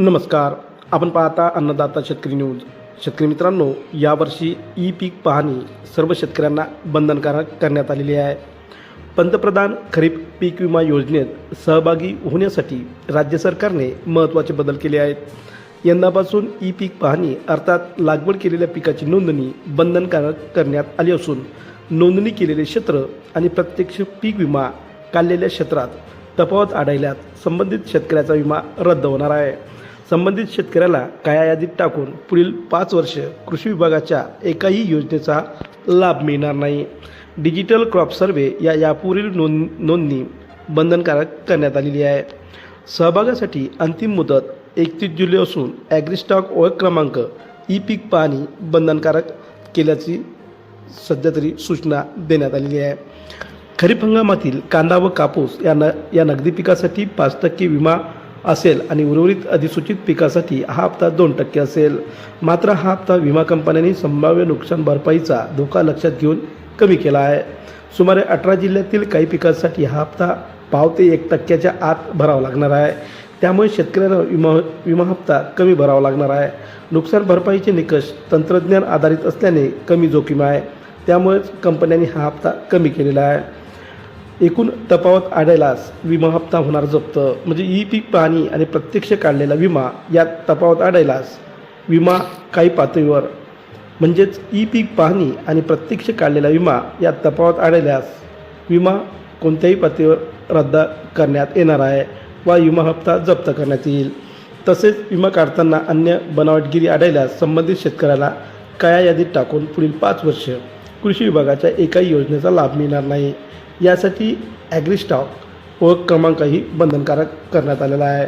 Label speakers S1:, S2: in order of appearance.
S1: नमस्कार. आपण पाहता अन्नदाता शेतकरी न्यूज. शेतकरी मित्रांनो यावर्षी ई पीक पाहणी सर्व शेतकऱ्यांना बंधनकारक करण्यात आलेली आहे. पंतप्रधान खरीप पीक विमा योजनेत सहभागी होण्यासाठी राज्य सरकारने महत्त्वाचे बदल केले आहेत. यंदापासून ई पीक पाहणी अर्थात लागवड केलेल्या पिकाची नोंदणी बंधनकारक करण्यात आली असून नोंदणी केलेले क्षेत्र आणि प्रत्यक्ष पीक विमा काढलेल्या क्षेत्रात तफावत आढळल्यास संबंधित शेतकऱ्याचा विमा रद्द होणार आहे. संबंधित शेतकऱ्याला काया यादीत टाकून पुढील पाच वर्ष कृषी विभागाच्या एकाही योजनेचा लाभ मिळणार नाही. डिजिटल क्रॉप सर्वे या यापुढील नोंद नोंदणी बंधनकारक करण्यात आलेली आहे. सहभागासाठी अंतिम मुदत एकतीस जुलै असून ॲग्रिस्टॉक ओळख क्रमांक ई पीक पाहणी बंधनकारक केल्याची सध्या तरी सूचना देण्यात आलेली आहे. खरीप हंगामातील कांदा व कापूस या न या नगदी पिकासाठी पाच टक्के विमा असेल आणि उर्वरित अधिसूचित पिकासाठी हा हप्ता दोन टक्के असेल. मात्र हा हप्ता विमा कंपन्यांनी संभाव्य नुकसान भरपाईचा धोका लक्षात घेऊन कमी केला आहे. सुमारे अठरा जिल्ह्यातील काही पिकांसाठी हा हप्ता पाव ते एक टक्क्याच्या आत भरावा लागणार आहे. त्यामुळे शेतकऱ्यांना विमा विमा हप्ता कमी भरावा लागणार आहे. नुकसान भरपाईचे निकष तंत्रज्ञान आधारित असल्याने कमी जोखीम आहे. त्यामुळेच कंपन्यांनी हा हप्ता कमी केलेला आहे. एकूण तफावत आढळल्यास विमा हप्ता होणार जप्त. म्हणजे ई पीक पाहणी आणि प्रत्यक्ष काढलेला विमा यात तफावत आढळल्यास विमा काही पातळीवर. म्हणजेच ई पीक पाहणी आणि प्रत्यक्ष काढलेला विमा यात तफावत आढळल्यास विमा कोणत्याही पातळीवर रद्द करण्यात येणार आहे वा विमा हप्ता जप्त करण्यात येईल. तसेच विमा काढताना अन्य बनावटगिरी आढळल्यास संबंधित शेतकऱ्याला काया यादीत टाकून पुढील पाच वर्ष कृषी विभागाच्या एकाही योजनेचा लाभ मिळणार नाही. यासाठी ॲग्रीस्टॉक ओळख क्रमांकही बंधनकारक करण्यात आलेला आहे.